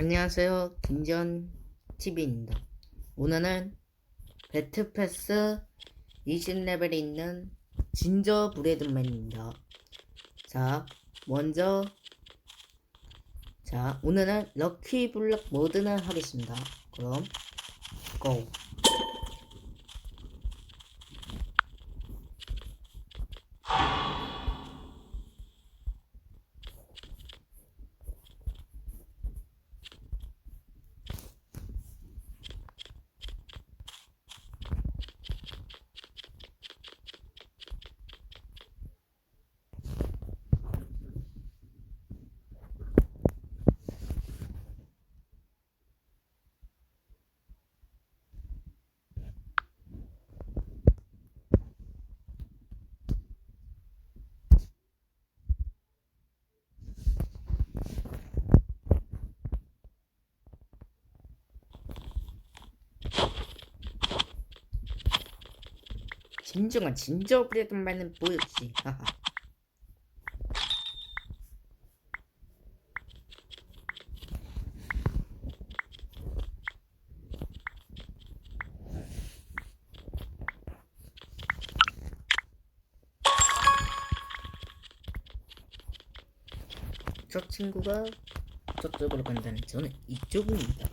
안녕하세요. 김전 TV입니다. 오늘은 배트패스 20레벨에 있는 진저 브레드맨입니다. 자, 먼저 자, 오늘은 럭키 블럭 모드는 하겠습니다. 그럼 고. 진정한 진저 브레드맨은 뭐였지? 하하. 저 친구가 저쪽으로 간다는 저는 이쪽입니다.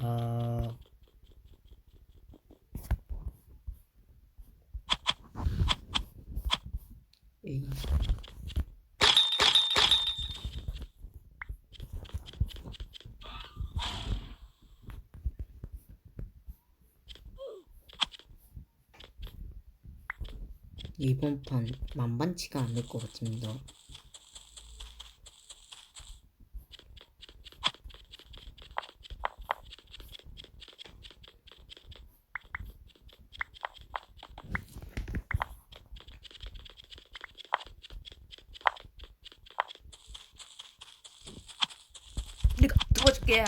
아 에이. 이번 판 만만치가 않을 것 같습니다. 내가 도와줄게.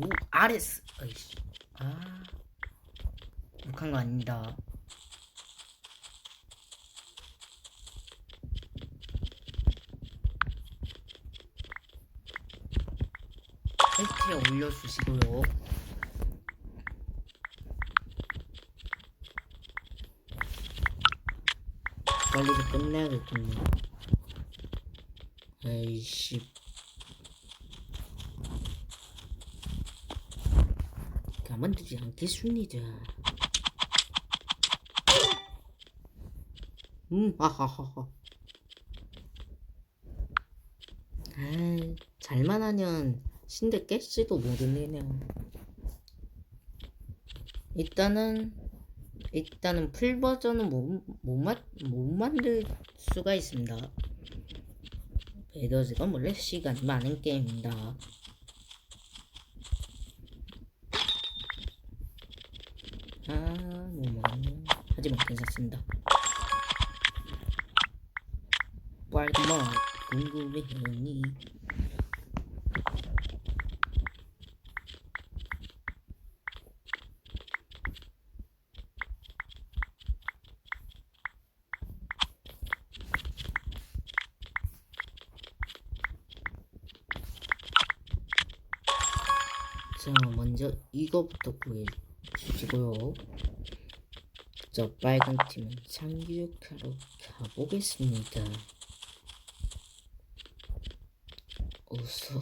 오 아레스. 어이씨. 아. 욕한 거 아닙니다. 사이트에 올려주시고요. 빨리 좀 끝내야겠군요. 에이씨. 만두지 않겠습니다. 음, 하하하하. 아, 잘만 하면 신데 깰지도 모르네요. 일단은 일단은 풀 버전은 못, 못, 만들 수가 있습니다. 베더즈가 원래 시간이 많은 게임입니다. 아, 너무 많네. 하지만 괜찮습니다. 빨간 궁금해 하니 자 먼저 이거부터 구해 주시고요 저 빨간 팀은 상륙하러 가보겠습니다. 어서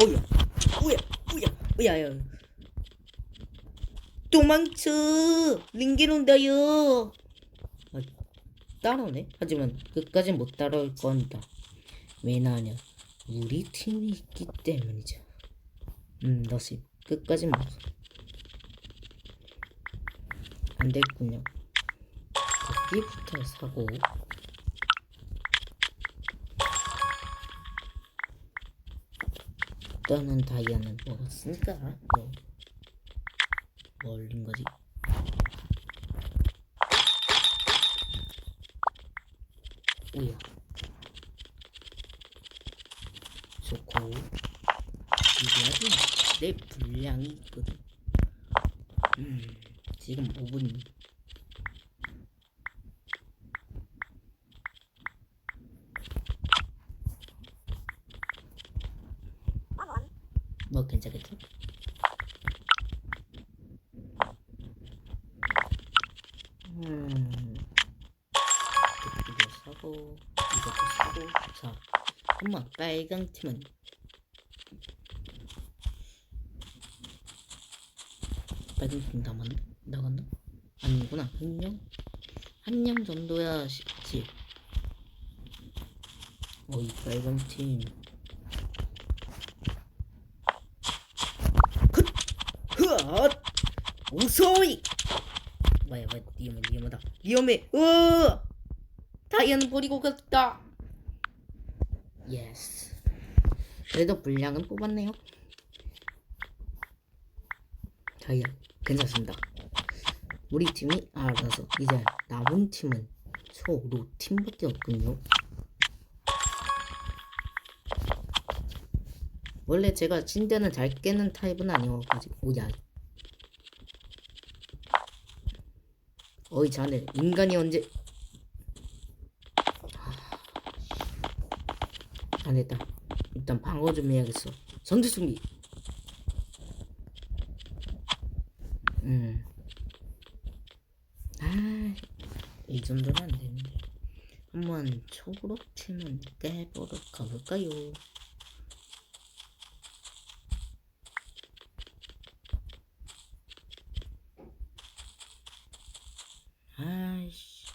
어야 뭐야 뭐야 뭐야 야 도망쳐 링겔 온다요. 아, 따라오네? 하지만 끝까지 못 따라올 겁니다. 왜냐하면 우리 팀이 있기 때문이죠. 음 너시 끝까지 못안 됐군요. 도끼부터 사고. 일단은 다이아는 먹었으니까 뭐, 뭐 올린 거지? 오야 좋고 이거야지 내 분량이 있거든. 음 지금 5분 뭐 괜찮겠죠? 음. 이것도 사고 이것도 사고. 자 한번 빨강 팀은 빨간 팀 나만 나갔나? 아니구나. 한명 한명 정도야 쉽지. 어이 빨간 팀. 헛! 무서이! 뭐야 뭐야 위험해 위험하다. 위험해. 으! 다이아는 버리고 갔다. 예스. 그래도 분량은 뽑았네요. 다이아 괜찮습니다. 우리 팀이 알아서 이제 남은 팀은 서로 팀밖에 없군요. 원래 제가 침대는 잘 깨는 타입은 아니어가지고 오야. 어이 자네. 인간이 언제 안 됐다. 일단 방어 좀 해야겠어. 선두 준비 음아 이 정도는 안 되는데 한번 초록 팀은 깨보러 가볼까요? 아이씨.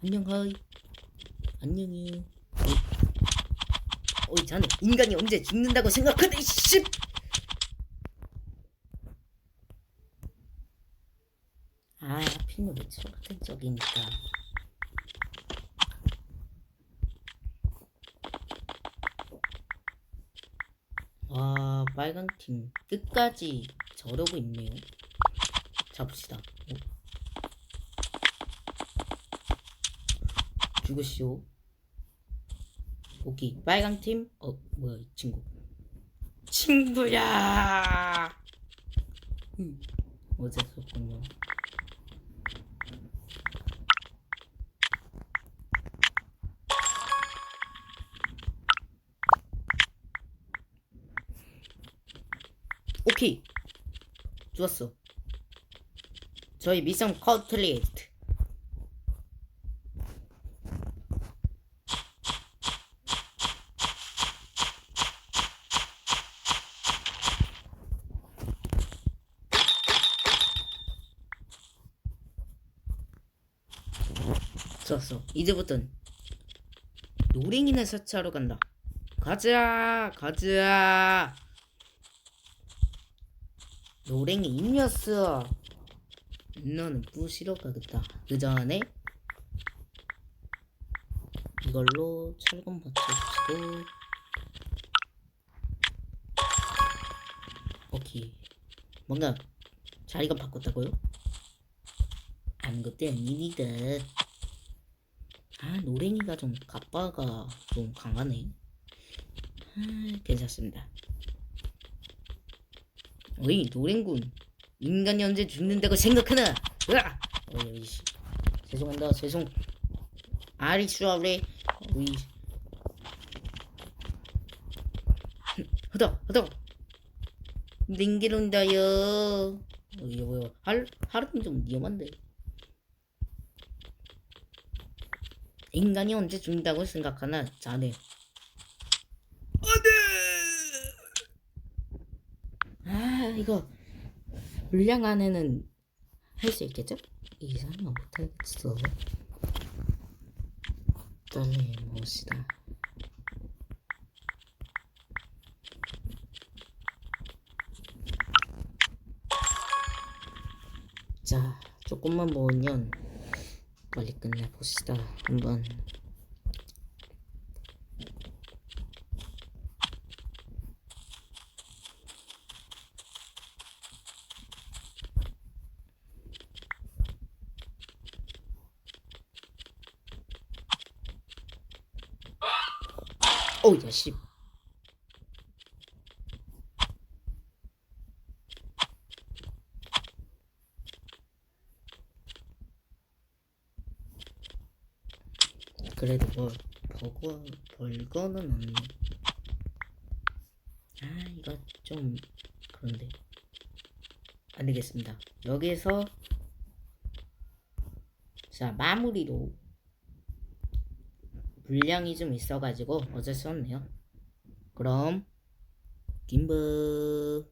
안녕 하이 안녕히. 어이 자네. 인간이 언제 죽는다고 생각하네 씨 아, 하필이면 왜 같은 쪽이니까. 와, 빨간 팀 끝까지 저러고 있네요. 잡읍시다. 어? 죽으시오. 오케이, 빨간 팀. 어, 뭐야 이 친구. 친구야. 음, 어제였군요. 오케이 좋았어. 저희 미션 커틀리스트. 좋았어. 이제부턴 노랭이나 설치하러 간다. 가자 가자 노랭이 임렸어. 너는 부시러 가겠다. 그 전에 이걸로 철근 받쳐주고. 오케이. 뭔가 자리가 바꿨다고요? 아무것도 아닙니다 아 노랭이가 좀 가빠가 좀 강하네. 아, 괜찮습니다 어이 노랭군. 인간이 언제 죽는다고 생각하나? 으아! 어이 씨. 죄송한다. 죄송. 아리 수아레 어이. 허덕 허덕. 링기론다요. 어이 뭐야 할 하루는 좀 위험한데. 인간이 언제 죽는다고 생각하나? 자네. 아 이거 물량 안에는 할 수 있겠죠? 이 사람은 못하겠어 빨리 봅시다 자, 조금만 모으면 빨리 끝내봅시다. 한번. 오, 야, 씨. 그래도 뭐 버거 벌거는 없네. 아 이거 좀 그런데 안 되겠습니다. 여기서 자 마무리로 분량이 좀 있어가지고 어쩔 수 없네요. 그럼 김브